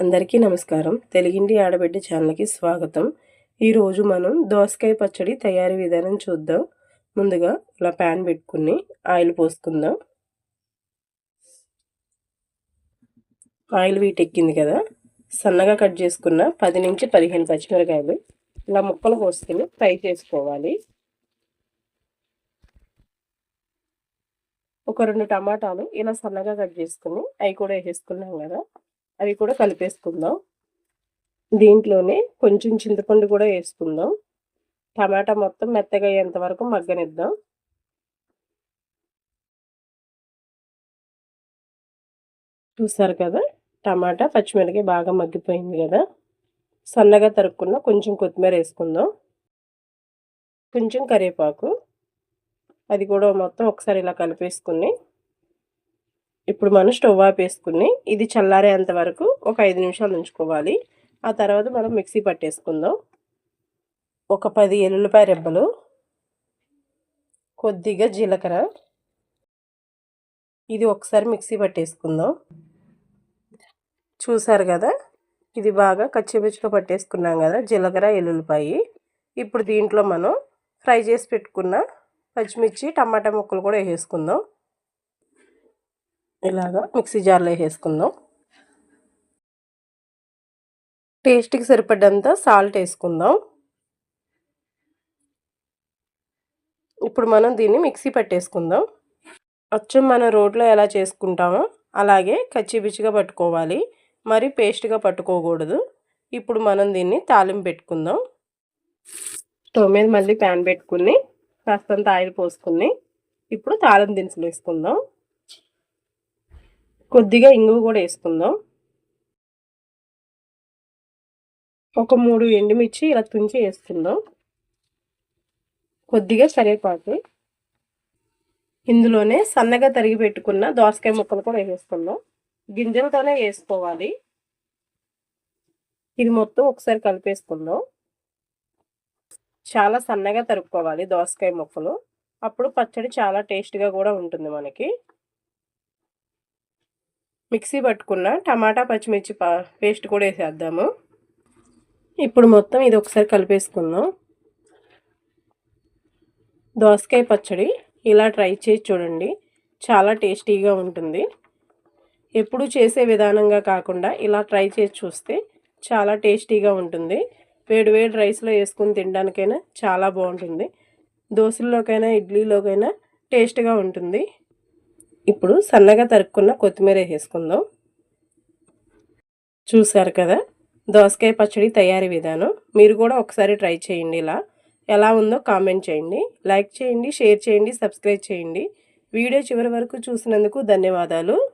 అందరికీ నమస్కారం. తెలుగింటి ఆడబిడ్డ ఛానల్కి స్వాగతం. ఈరోజు మనం దోసకాయ పచ్చడి తయారీ విధానం చూద్దాం. ముందుగా ఇలా ప్యాన్ పెట్టుకుని ఆయిల్ పోసుకుందాం. ఆయిల్ వీటెక్కింది కదా? సన్నగా కట్ చేసుకున్న పది నుంచి పదిహేను పచ్చిమిరకాయలు ఇలా ముక్కలు పోసుకుని ఫ్రై చేసుకోవాలి. ఒక రెండు టమాటాలు ఇలా సన్నగా కట్ చేసుకుని అవి కూడా వేసేసుకున్నాం కదా? అవి కూడా కలిపేసుకుందాం. దీంట్లోనే కొంచెం చింతపండు కూడా వేసుకుందాం. టమాటా మొత్తం మెత్తగా అయ్యేంత వరకు మగ్గనిద్దాం. చూసారు కదా? టమాటా పచ్చిమిరకాయ బాగా మగ్గిపోయింది కదా? సన్నగా తరుక్కున్న కొంచెం కొత్తిమీర వేసుకుందాం. కొంచెం కరివేపాకు. అది కూడా మొత్తం ఒకసారి ఇలా కలిపేసుకుని ఇప్పుడు మనం స్టవ్ ఆపేసుకుని ఇది చల్లారేంత వరకు ఒక ఐదు నిమిషాలు ఉంచుకోవాలి. ఆ తర్వాత మనం మిక్సీ పట్టేసుకుందాం. ఒక పది ఎల్లుల్లిపాయ రెబ్బలు కొద్దిగా జీలకర్ర. ఇది ఒకసారి మిక్సీ పట్టేసుకుందాం. చూసారు కదా? ఇది బాగా కచ్చిపిచ్చిగా పట్టేసుకున్నాం కదా? జీలకర్ర ఎల్లుల్లిపాయి. ఇప్పుడు దీంట్లో మనం ఫ్రై చేసి పెట్టుకున్న పచ్చిమిర్చి టమాటా ముక్కలు కూడా వేసేసుకుందాం ఇలాగా మిక్సీ జార్లో వేసేసుకుందాం. టేస్ట్కి సరిపడ్డంత సాల్ట్ వేసుకుందాం. ఇప్పుడు మనం దీన్ని మిక్సీ పట్టేసుకుందాం. అచ్చం మనం రోడ్లో ఎలా చేసుకుంటామో అలాగే కచ్చిపిచ్చిగా పట్టుకోవాలి. మరి పేస్ట్గా పట్టుకోకూడదు. ఇప్పుడు మనం దీన్ని తాలింపు పెట్టుకుందాం. స్టవ్ మీద మళ్ళీ ప్యాన్ పెట్టుకుని కాస్తంత ఆయిల్ పోసుకుని ఇప్పుడు తాలింపు దినుసులు వేసుకుందాం. కొద్దిగా ఇంగువ కూడా వేసుకుందాం. ఒక మూడు ఎండుమిర్చి ఇలా తుంచి వేసుకుందాం. కొద్దిగా కరివేపాకు. ఇందులోనే సన్నగా తరిగి పెట్టుకున్న దోసకాయ ముక్కలు కూడా వేసేసుకుందాం గింజలతోనే వేసుకోవాలి. ఇది మొత్తం ఒకసారి కలిపేసుకుందాం. చాలా సన్నగా తరుక్కోవాలి దోసకాయ ముక్కలు. అప్పుడు పచ్చడి చాలా టేస్ట్గా కూడా ఉంటుంది మనకి. మిక్సీ పట్టుకున్న టమాటా పచ్చిమిర్చి పేస్ట్ కూడా వేసేద్దాము. ఇప్పుడు మొత్తం ఇది ఒకసారి కలిపేసుకుందాం. దోసకాయ పచ్చడి ఇలా ట్రై చేసి చూడండి. చాలా టేస్టీగా ఉంటుంది. ఎప్పుడు చేసే విధానంగా కాకుండా ఇలా ట్రై చేసి చూస్తే చాలా టేస్టీగా ఉంటుంది. వేడి వేడి రైస్లో వేసుకుని తినడానికైనా చాలా బాగుంటుంది. దోశల్లోకైనా ఇడ్లీలోకైనా టేస్ట్గా ఉంటుంది. ఇప్పుడు సన్నగా తరుక్కున్న కొత్తిమీర వేసుకుందాం. చూసారు కదా? దోసకాయ పచ్చడి తయారీ విధానం. మీరు కూడా ఒకసారి ట్రై చేయండి ఇలా. ఎలా ఉందో కామెంట్ చేయండి. లైక్ చేయండి షేర్ చేయండి సబ్స్క్రైబ్ చేయండి. వీడియో చివరి వరకు చూసినందుకు ధన్యవాదాలు.